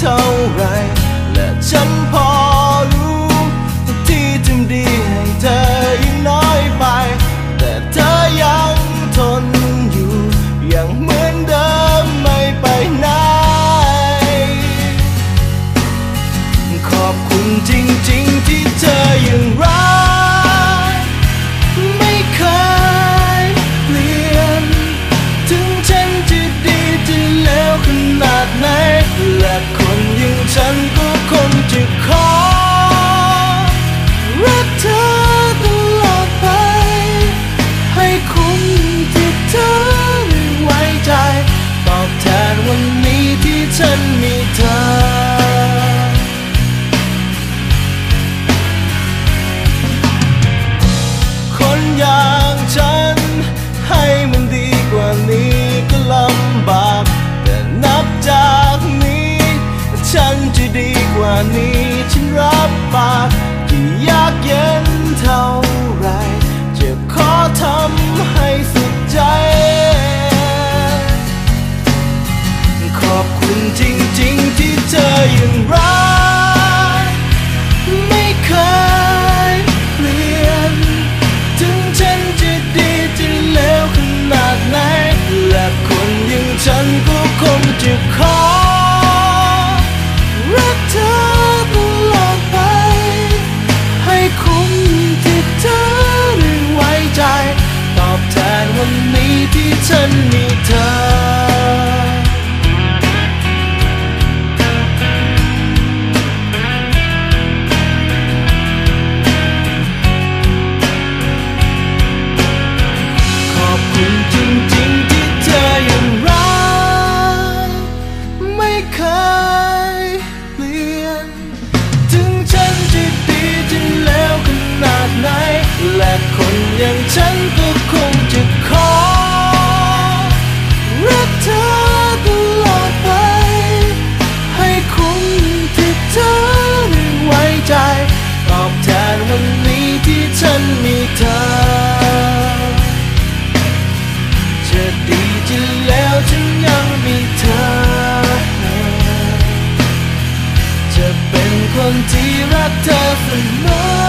เท่าไร และฉันพอ นี้ฉันรับปากที่ยากเย็น อย่างฉันก็คงจะขอรักเธอตลอดไป ให้คุ้ที่เธอไว้ใจ ตอบแทนวันนี้ที่ฉันมีเธอ จะดีจะแลวฉันยังมีเธอ จะเป็นคนที่รักเธอเสมอ